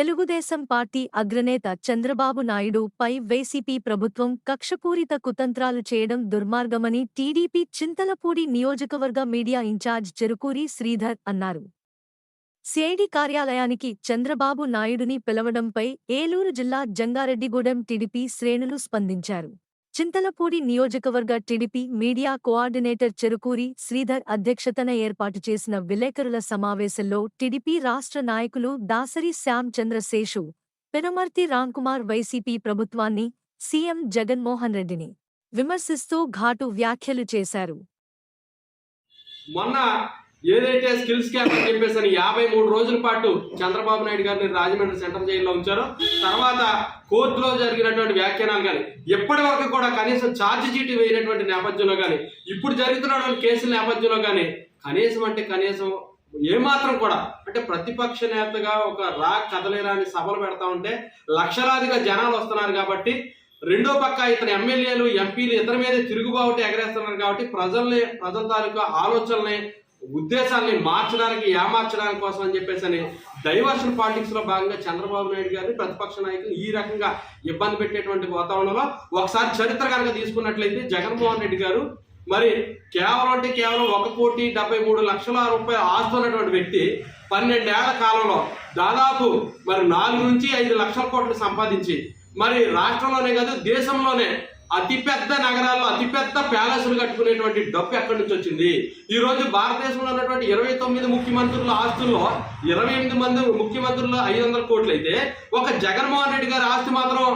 Telugu Desam party అగ్రనేత చంద్రబాబు నాయుడు పై YCP ప్రభుత్వం కక్షపూరిత కుతంత్రాలు చేయడం దుర్మార్గమని టీడీపీ చింతలపూడి నియోజకవర్గ మీడియా ఇన్ఛార్జ్ చెరుకూరి శ్రీధర్ అన్నారు. సిఐడి కార్యాలయానికి చంద్రబాబు నాయుడుని పిలవడంపై ఏలూరు జిల్లా జంగారెడ్డిగూడెం టీడీపీ శ్రేణులు స్పందించారు. చింతలపూడి నియోజకవర్గ TDP media coordinator Cherukuri Sridhar అధ్యక్షతన ఏర్పాటు చేసిన విలేకరుల సమావేశంలో టీడీపీ రాష్ట్ర నాయకులు దాసరి శ్యామ్ చంద్రశేషు పెనుమర్తి రాంకుమార్ వైసీపీ ప్రభుత్వాన్ని సీఎం జగన్మోహన్ రెడ్డిని విమర్శిస్తూ ఘాటు వ్యాఖ్యలు చేశారు. మొన్న ఏదైతే స్కిల్స్ క్యాంప్ అని చెప్పేసి అని యాభై మూడు రోజుల పాటు చంద్రబాబు నాయుడు గారిని రాజమండ్రి సెంట్రల్ జైల్లో ఉంచారు తర్వాత కోర్టులో జరిగినటువంటి వ్యాఖ్యానాలు కానీ ఎప్పటి వరకు కూడా కనీసం ఛార్జ్ చీటీ వేయనటువంటి నేపథ్యంలో కానీ ఇప్పుడు జరుగుతున్నటువంటి కేసుల నేపథ్యంలో కానీ కనీసం అంటే కనీసం ఏమాత్రం కూడా అంటే ప్రతిపక్ష నేతగా ఒక రా కదలేరాని సభలు పెడతా ఉంటే లక్షలాదిగా జనాలు వస్తున్నారు కాబట్టి రెండో పక్క ఇతని ఎమ్మెల్యేలు ఎంపీలు ఇతని మీద తిరుగుబాటు ఎగరేస్తున్నారు కాబట్టి ప్రజల్ని ప్రజల తాలూకా ఆలోచనల్ని ఉద్దేశాన్ని మార్చడానికి ఏమార్చడానికి కోసం అని చెప్పేసి అని డైవర్షన్ పాలిటిక్స్లో భాగంగా చంద్రబాబు నాయుడు గారిని ప్రతిపక్ష నాయకులు ఈ రకంగా ఇబ్బంది పెట్టేటువంటి వాతావరణంలో ఒకసారి చరిత్ర కనుక తీసుకున్నట్లయితే జగన్మోహన్ రెడ్డి గారు మరి కేవలం అంటే కేవలం ఒక కోటి డెబ్బై మూడు లక్షల రూపాయలు ఆస్తున్నటువంటి వ్యక్తి పన్నెండేళ్ళ కాలంలో దాదాపు మరి నాలుగు నుంచి ఐదు లక్షల కోట్లు సంపాదించి మరి రాష్ట్రంలోనే కాదు దేశంలోనే అతిపెద్ద నగరాల్లో అతిపెద్ద ప్యాలెస్లు కట్టుకునేటువంటి డబ్బు ఎక్కడి నుంచి వచ్చింది? ఈరోజు భారతదేశంలో ఉన్నటువంటి ఇరవై తొమ్మిది ముఖ్యమంత్రుల ఆస్తుల్లో ఇరవై ఎనిమిది మంది ముఖ్యమంత్రులు ఐదు వందల కోట్లు అయితే ఒక జగన్మోహన్ రెడ్డి గారి ఆస్తి మాత్రం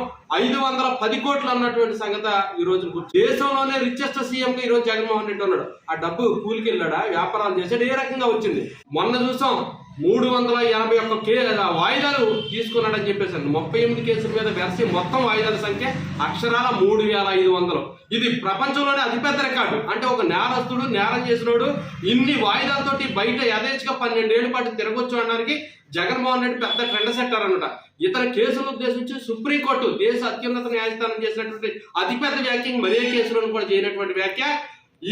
ఐదు వందల పది కోట్లు అన్నటువంటి సంగతి ఈ రోజు దేశంలోనే రిచెస్ట్ సీఎం ఈ రోజు జగన్మోహన్ రెడ్డి ఉన్నాడు. ఆ డబ్బు కూలికి వెళ్ళాడా? వ్యాపారాలు చేసాడు ఏ రకంగా వచ్చింది? మొన్న చూసాం మూడు వందల ఎనభై ఒక్క కే వాయిదాలు తీసుకున్నాడని చెప్పేసి ముప్పై ఎనిమిది కేసుల మీద వెరసి మొత్తం వాయిదాల సంఖ్య అక్షరాల మూడు వేల ఐదు వందలు. ఇది ప్రపంచంలోనే అతిపెద్ద రికార్డు. అంటే ఒక నేరస్తుడు నేరం చేసినోడు ఇన్ని వాయిదాలతోటి బయట యథేచ్ఛగా పన్నెండేళ్ళ పాటు తిరగొచ్చు అనడానికి జగన్మోహన్ రెడ్డి పెద్ద ట్రెండ్ సెక్టర్ అనమాట ఇతర కేసులను ఉద్దేశించి సుప్రీంకోర్టు దేశ అత్యున్నత న్యాయస్థానం చేసినటువంటి అతిపెద్ద వ్యాఖ్య మరే కేసులను కూడా చేయనటువంటి వ్యాఖ్య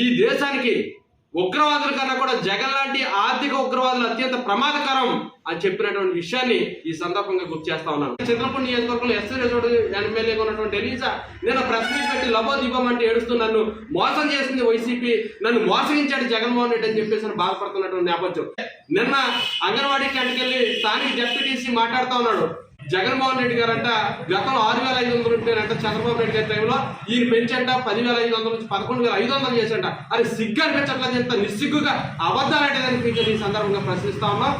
ఈ దేశానికి ఉగ్రవాదుల కన్నా కూడా జగన్ లాంటి ఆర్థిక ఉగ్రవాదులు అత్యంత ప్రమాదకరం అని చెప్పినటువంటి విషయాన్ని ఈ సందర్భంగా గుర్తు చేస్తా ఉన్నాను. చంద్రపూడి నియోజకవర్గంలో ఎస్సీ రిజోర్ట్ ఎమ్మెల్యేగా ఉన్నటువంటి ఎలీజా నేను ప్రెస్ మీట్ పెట్టి లబో దీపమంటే ఏడుస్తూ నన్ను మోసం చేసింది వైసీపీ నన్ను మోసగించాడు జగన్మోహన్ రెడ్డి అని చెప్పేసి బాధపడుతున్నటువంటి నేపథ్యం. నిన్న అంగన్వాడీ క్యాంట్కి వెళ్ళి స్థానిక జడ్పీటీసీ మాట్లాడుతూ ఉన్నాడు. జగన్మోహన్ రెడ్డి గారంట గతంలో ఆరు వేల ఐదు వందలు ఉంటేనంట చంద్రబాబు నాయుడు గారి టైంలో ఈయన పెంచంట పదివేల ఐదు వందల నుంచి పదకొండు వేల ఐదు వందలు చేసంట అది సిగ్గు అనిపించట్లేదు చెప్తా నిస్సిగ్గుగా అబద్ధాలంటే దానికి ఈ సందర్భంగా ప్రశ్నిస్తా ఉన్నాం.